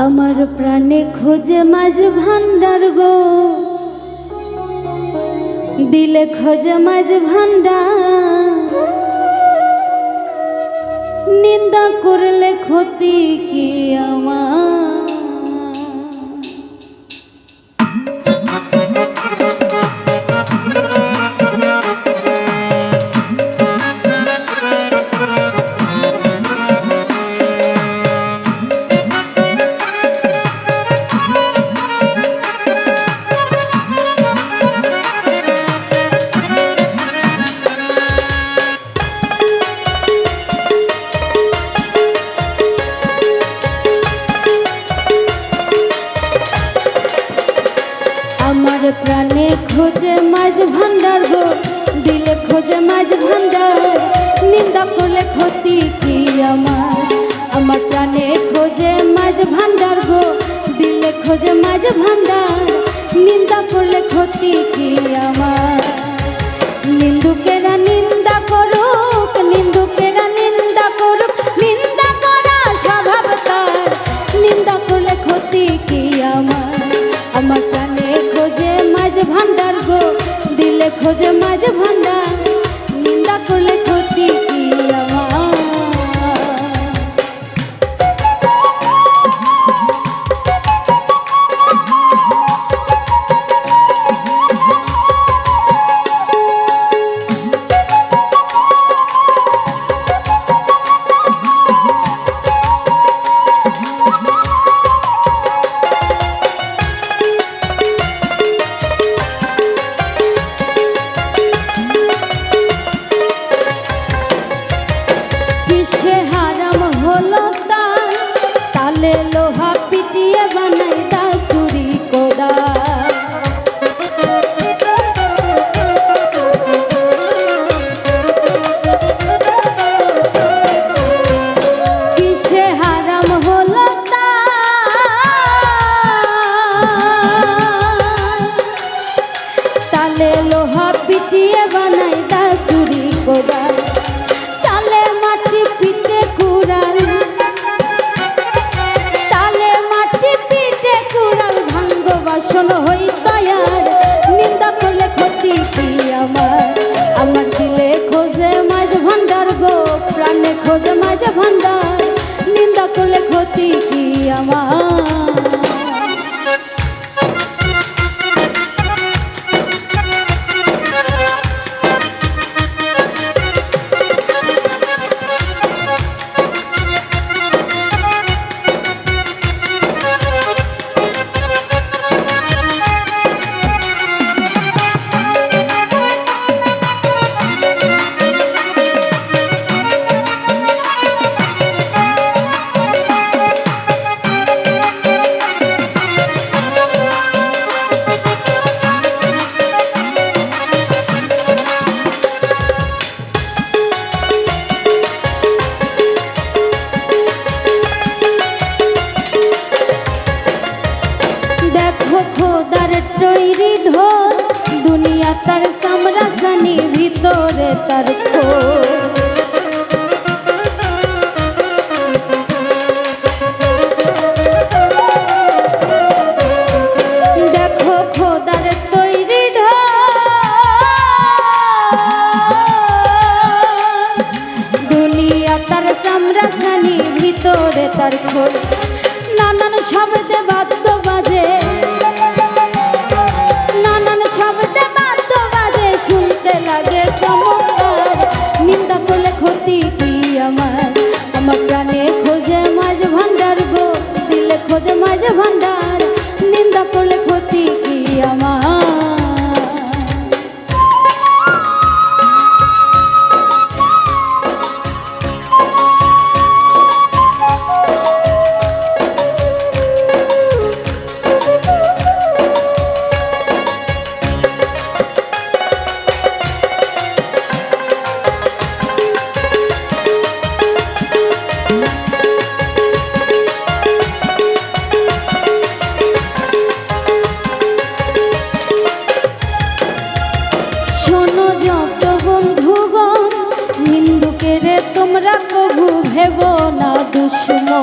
আমার প্রাণে খোঁজে মাঝ ভান্ডার গো। দিলে খোঁজে মাঝ ভান্ডার নিন্দা করলে ক্ষতি কি আমার? খোঁজে মাঝ ভান্ডার গো, দিলে খোঁজে মাঝ ভান্ডার। নিন্দা করলে ক্ষতি কি আমার? আমার প্রাণে খোঁজে মাঝ ভান্ডার গো, দিলে খোঁজে মাঝ ভান্ডার। নিন্দা করলে ক্ষতি কি হারাম হলো তার তালে খোঁজে মাঝে ভান্ডার নিন্দা করলে ক্ষতি কি আমার? তার খোল। নানান সব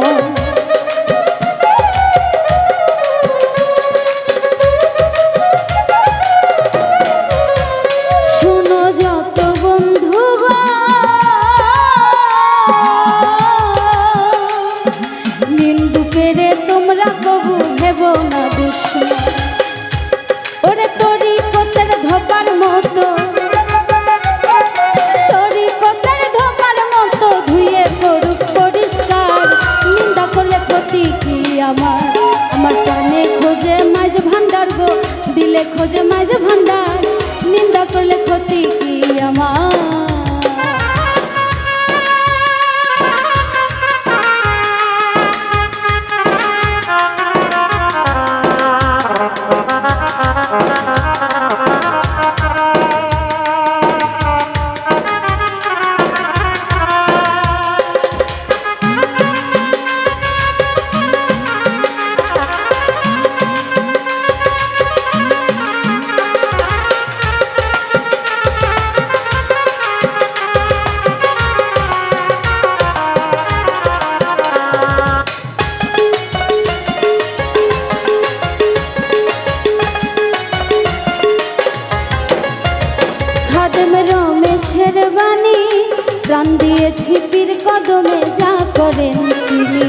দাও খাদেম রমেশের বাণী প্রাণ দিয়েছি পীর কদমে যা করেন তিনি।